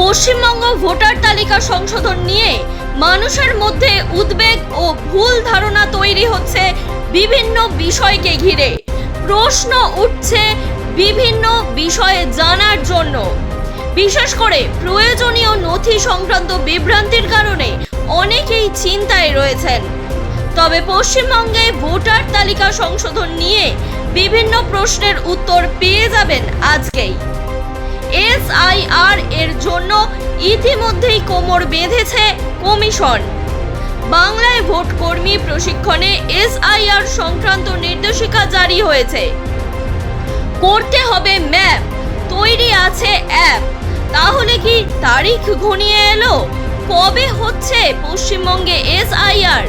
Paschimbanga voter তালিকা সংশোধন নিয়ে মানুষের মধ্যে উদ্বেগ ও ভুল ধারণা তৈরি হচ্ছে বিভিন্ন বিষয়কে ঘিরে। প্রশ্ন উঠছে বিভিন্ন বিষয়ে জানার জন্য। বিশেষ করে প্রয়োজনীয় নথি সংক্রান্ত বিভ্রান্তির কারণে অনেকেই চিন্তায় রয়েছেন। তবে পশ্চিমবঙ্গে ভোটার তালিকা সংশোধন নিয়ে বিভিন্ন প্রশ্নের উত্তর পেয়ে যাবেন আজকেই। এসআইআর এর জন্য ইতিমধ্যেই কোমর বেঁধেছে কমিশন। বাংলায় ভোট কর্মী প্রশিক্ষণে এসআইআর সংক্রান্ত নির্দেশিকা জারি হয়েছে। করতে হবে ম্যাপ। তৈরি আছে অ্যাপ। তাহলে কি তারিখ ঘনিয়ে এলো? কবে হচ্ছে পশ্চিমবঙ্গে এসআইআর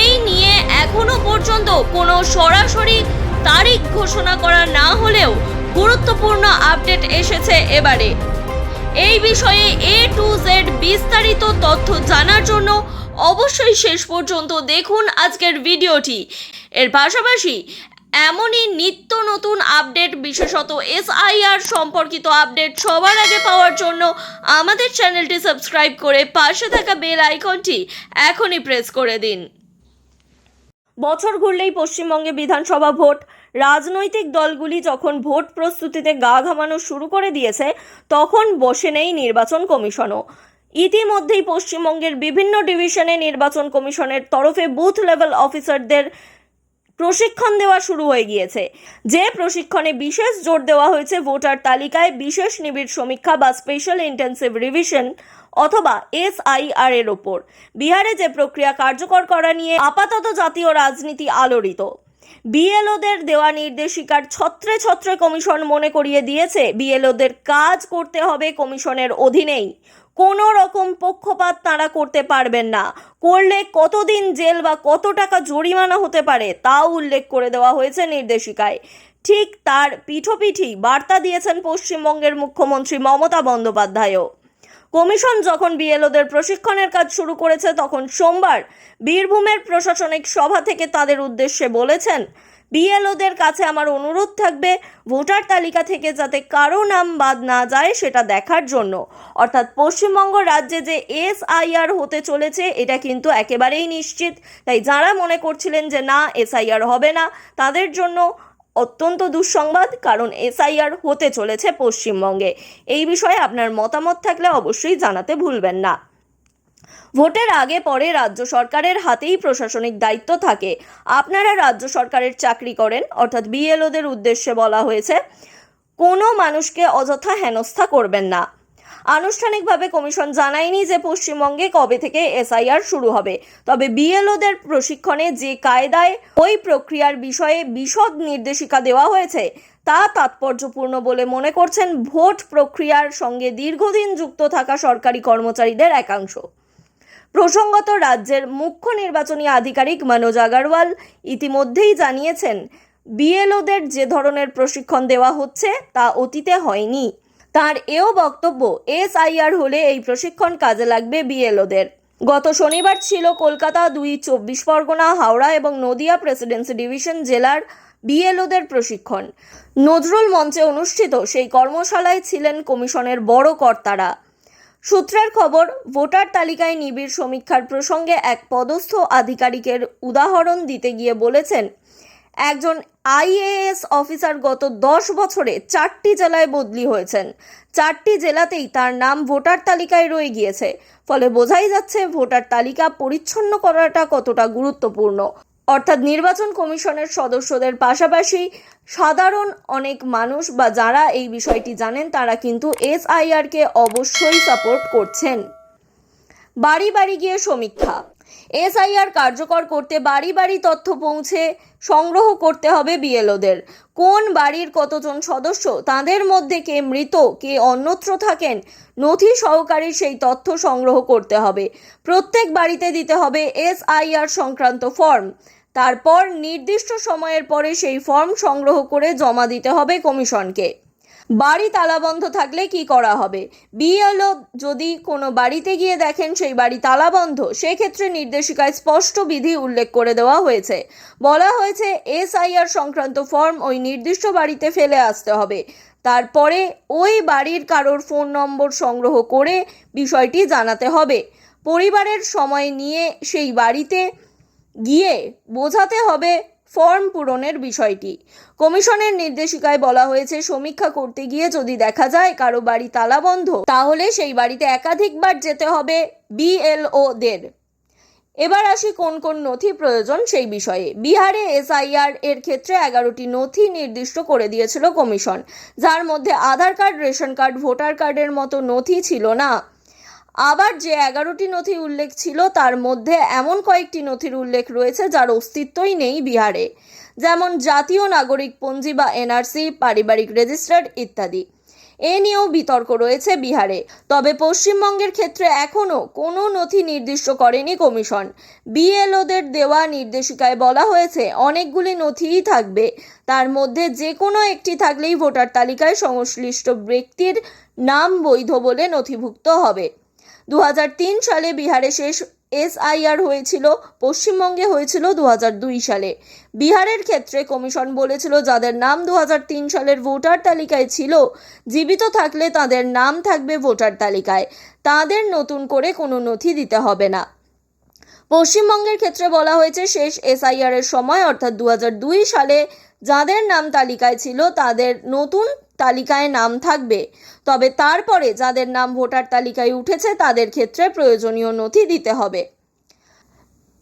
এই নিয়ে এখনও পর্যন্ত কোনো সরাসরি তারিখ ঘোষণা করা না হলেও গুরুত্বপূর্ণ আপডেট এসেছে এবারে। এই বিষয়ে এ টু জেড বিস্তারিত তথ্য জানার জন্য অবশ্যই শেষ পর্যন্ত দেখুন আজকের ভিডিওটি। এর পাশাপাশি এমনই নিত্য নতুন আপডেট, বিশেষত এসআইআর সম্পর্কিত আপডেট সবার আগে পাওয়ার জন্য আমাদের চ্যানেলটি সাবস্ক্রাইব করে পাশে থাকা বেল আইকনটি এখনই প্রেস করে দিন। বছর ঘুরলেই পশ্চিমবঙ্গে বিধানসভা ভোট রাজনৈতিক দলগুলি যখন ভোট প্রস্তুতিতে গা ঘামানো শুরু করে দিয়েছে, তখন বসে নেই নির্বাচন কমিশনও। ইতিমধ্যেই পশ্চিমবঙ্গের বিভিন্ন ডিভিশনে নির্বাচন কমিশনের তরফে বুথ লেভেল অফিসারদের প্রশিক্ষণ দেওয়া শুরু হয়ে গিয়েছে। যে প্রশিক্ষণে বিশেষ জোর দেওয়া হয়েছে ভোটার তালিকায় বিশেষ নিবিড় সমীক্ষা বা স্পেশাল ইন্টেন্সিভ রিভিশন অথবা এসআইআর এর ওপর। বিহারে যে প্রক্রিয়া কার্যকর করা নিয়ে আপাতত জাতীয় রাজনীতি আলোড়িত। বিএলওদের দেওয়া নির্দেশিকার ছত্রে ছত্রে কমিশন মনে করিয়ে দিয়েছে, বিএলওদের কাজ করতে হবে কমিশনের অধীনেই। কোনো রকম পক্ষপাত তারা করতে পারবেন না। করলে কতদিন জেল বা কত টাকা জরিমানা হতে পারে, তাও উল্লেখ করে দেওয়া হয়েছে নির্দেশিকায়। ঠিক তার পিঠোপিঠি বার্তা দিয়েছেন পশ্চিমবঙ্গের মুখ্যমন্ত্রী মমতা বন্দ্যোপাধ্যায়ও। কমিশন যখন বিএলওদের প্রশিক্ষণের কাজ শুরু করেছে, তখন সোমবার বীরভূমের প্রশাসনিক সভা থেকে তাদের উদ্দেশ্যে বলেছেন, বিএলওদের কাছে আমার অনুরোধ থাকবে ভোটার তালিকা থেকে যাতে কারও নাম বাদ না যায় সেটা দেখার জন্য। অর্থাৎ পশ্চিমবঙ্গ রাজ্যে যে এসআইআর হতে চলেছে, এটা কিন্তু একেবারেই নিশ্চিত। তাই যারা মনে করছিলেন যে না, এসআইআর হবে না, তাদের জন্য অত্যন্ত দুঃসংবাদ, কারণ এসআইআর হতে চলেছে পশ্চিমবঙ্গে। এই বিষয়ে আপনার মতামত থাকলে অবশ্যই জানাতে ভুলবেন না। ভোটের আগে পরে রাজ্য সরকারের হাতেই প্রশাসনিক দায়িত্ব থাকে। আপনারা রাজ্য সরকারের চাকরি করেন, অর্থাৎ বিএলওদের উদ্দেশ্যে বলা হয়েছে, কোনো মানুষকে অযথা হেনস্থা করবেন না। আনুষ্ঠানিকভাবে কমিশন জানায়নি যে পশ্চিমবঙ্গে কবে থেকে এসআইআর শুরু হবে। তবে বিএলওদের প্রশিক্ষণে যে কায়দায় ওই প্রক্রিয়ার বিষয়ে বিশদ নির্দেশিকা দেওয়া হয়েছে, তা তাৎপর্যপূর্ণ বলে মনে করছেন ভোট প্রক্রিয়ার সঙ্গে দীর্ঘদিন যুক্ত থাকা সরকারি কর্মচারীদের একাংশ। প্রসঙ্গত রাজ্যের মুখ্য নির্বাচনী আধিকারিক মনোজ আগরওয়াল ইতিমধ্যেই জানিয়েছেন, বিএলওদের যে ধরনের প্রশিক্ষণ দেওয়া হচ্ছে তা অতীতে হয়নি। তার এও বক্তব্য, এসআইআর হলে এই প্রশিক্ষণ কাজে লাগবে বিএলওদের। গত শনিবার ছিল কলকাতা দুই চব্বিশ পরগনা, হাওড়া এবং নদিয়া প্রেসিডেন্সি ডিভিশন জেলার বিএলওদের প্রশিক্ষণ। নজরুল মঞ্চে অনুষ্ঠিত সেই কর্মশালায় ছিলেন কমিশনের বড় কর্তারা। সূত্রের খবর, ভোটার তালিকায় নিবিড় সমীক্ষার প্রসঙ্গে এক পদস্থ আধিকারিকের উদাহরণ দিতে গিয়ে বলেছেন একজন আইএএস অফিসার গত দশ বছরে চারটি জেলায় বদলি হয়েছেন। চারটি জেলাতেই তার নাম ভোটার তালিকায় রয়ে গিয়েছে। ফলে বোঝাই যাচ্ছে ভোটার তালিকা পরিচ্ছন্ন করাটা কতটা গুরুত্বপূর্ণ। অর্থাৎ নির্বাচন কমিশনের সদস্যদের পাশাপাশি সাধারণ অনেক মানুষ বা যারা এই বিষয়টি জানেন, তারা কিন্তু এসআইআরকে অবশ্যই সাপোর্ট করছেন। বাড়ি বাড়ি গিয়ে সমীক্ষা। এসআইআর কার্যকর করতে বাড়ি বাড়ি তথ্য পৌঁছে সংগ্রহ করতে হবে বিএলওদের। কোন বাড়ির কতজন সদস্য? তাদের মধ্যে কে মৃত, কে অন্যত্র থাকেন? নথি সহকারী সেই তথ্য সংগ্রহ করতে হবে। প্রত্যেক বাড়িতে দিতে হবে এসআইআর সংক্রান্ত ফর্ম। তারপর নির্দিষ্ট সময়ের পরে সেই ফর্ম সংগ্রহ করে জমা দিতে হবে কমিশনকে। বাড়ি তালাবন্ধ থাকলে কি করা হবে? বিএলও যদি কোনো বাড়িতে গিয়ে দেখেন সেই বাড়ি তালাবন্ধ সেক্ষেত্রে নির্দেশিকায় স্পষ্ট বিধি উল্লেখ করে দেওয়া হয়েছে। বলা হয়েছে, এসআইআর সংক্রান্ত ফর্ম ওই নির্দিষ্ট বাড়িতে ফেলে আসতে হবে। তারপরে ওই বাড়ির কারোর ফোন নম্বর সংগ্রহ করে বিষয়টি জানাতে হবে। পরিবারের সময় নিয়ে সেই বাড়িতে গিয়ে বোঝাতে হবে ফর্ম পূরণের বিষয়টি। কমিশনের নির্দেশিকায় বলা হয়েছে, সমীক্ষা করতে গিয়ে যদি দেখা যায় কারও বাড়ি তালাবন্ধ তাহলে সেই বাড়িতে একাধিকবার যেতে হবে বিএলওদের। এবার আসি কোন কোন নথি প্রয়োজন সেই বিষয়ে। বিহারে এসআইআর এর ক্ষেত্রে এগারোটি নথি নির্দিষ্ট করে দিয়েছিল কমিশন, যার মধ্যে Aadhaar card, ration card, voter কার্ডের মতো নথি ছিল না। আবার যে এগারোটি নথি উল্লেখ ছিল, তার মধ্যে এমন কয়েকটি নথির উল্লেখ রয়েছে যার অস্তিত্বই নেই বিহারে। যেমন জাতীয় নাগরিক পঞ্জি বা এনআরসি, পারিবারিক রেজিস্টার্ড ইত্যাদি। এ নিয়েও বিতর্ক রয়েছে বিহারে। তবে পশ্চিমবঙ্গের ক্ষেত্রে এখনও কোনো নথি নির্দিষ্ট করেনি কমিশন। বিএলওদের দেওয়া নির্দেশিকায় বলা হয়েছে, অনেকগুলি নথিই থাকবে। তার মধ্যে যে কোনো একটি থাকলেই ভোটার তালিকায় সংশ্লিষ্ট ব্যক্তির নাম বৈধ বলে নথিভুক্ত হবে। দু হাজার তিন সালে বিহারে শেষ এসআইআর হয়েছিল, পশ্চিমবঙ্গে হয়েছিল দু হাজার দুই সালে। বিহারের ক্ষেত্রে কমিশন বলেছিল, যাদের নাম দু হাজার তিন সালের ভোটার তালিকায় ছিল, জীবিত থাকলে তাদের নাম থাকবে ভোটার তালিকায়। তাদের নতুন করে কোনো নথি দিতে হবে না। পশ্চিমবঙ্গের ক্ষেত্রে বলা হয়েছে, শেষ এসআইআর এর সময়, অর্থাৎ দু হাজার দুই সালে যাদের নাম তালিকায় ছিল, তাদের নতুন তালিকায় নাম থাকবে। তবে তারপরে যাদের নাম ভোটার তালিকায় উঠেছে, তাদের ক্ষেত্রে প্রয়োজনীয় নথি দিতে হবে।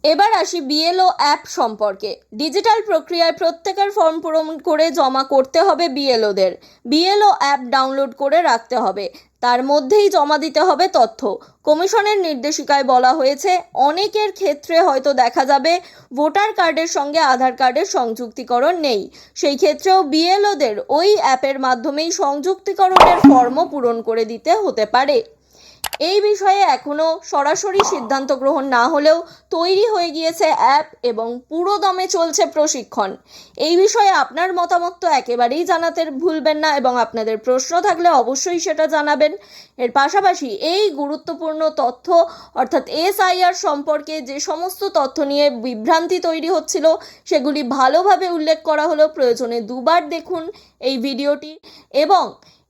এবার আসি বিএলও অ্যাপ সম্পর্কে। ডিজিটাল প্রক্রিয়ায় প্রত্যেকের ফর্ম পূরণ করে জমা করতে হবে বিএলওদের বিএলও অ্যাপ ডাউনলোড করে রাখতে হবে। তার মধ্যেই জমা দিতে হবে তথ্য। কমিশনের নির্দেশিকায় বলা হয়েছে, অনেকের ক্ষেত্রে হয়তো দেখা যাবে ভোটার কার্ডের সঙ্গে আধার কার্ডের সংযুক্তিকরণ নেই। সেই ক্ষেত্রেও বিএলওদের ওই অ্যাপের মাধ্যমেই সংযুক্তিকরণের ফর্মও পূরণ করে দিতে হতে পারে। এই বিষয়ে এখনও সরাসরি সিদ্ধান্ত গ্রহণ না হলেও তৈরি হয়ে গিয়েছে অ্যাপ এবং পুরো দমে চলছে প্রশিক্ষণ। এই বিষয়ে আপনার মতামত তো একেবারেই জানাতে ভুলবেন না এবং আপনাদের প্রশ্ন থাকলে অবশ্যই সেটা জানাবেন। এর পাশাপাশি এই গুরুত্বপূর্ণ তথ্য অর্থাৎ এসআইআর সম্পর্কে যে সমস্ত তথ্য নিয়ে বিভ্রান্তি তৈরি হচ্ছিল, সেগুলি ভালোভাবে উল্লেখ করা হলো। প্রয়োজনে দুবার দেখুন এই ভিডিওটি। এবং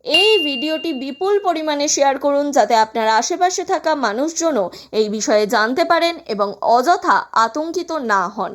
এই ভিডিওটি বিপুল পরিমাণে শেয়ার করুন যাতে আপনার আশেপাশে থাকা মানুষজনও এই বিষয়ে জানতে পারেন এবং অযথা আতঙ্কিত না হন।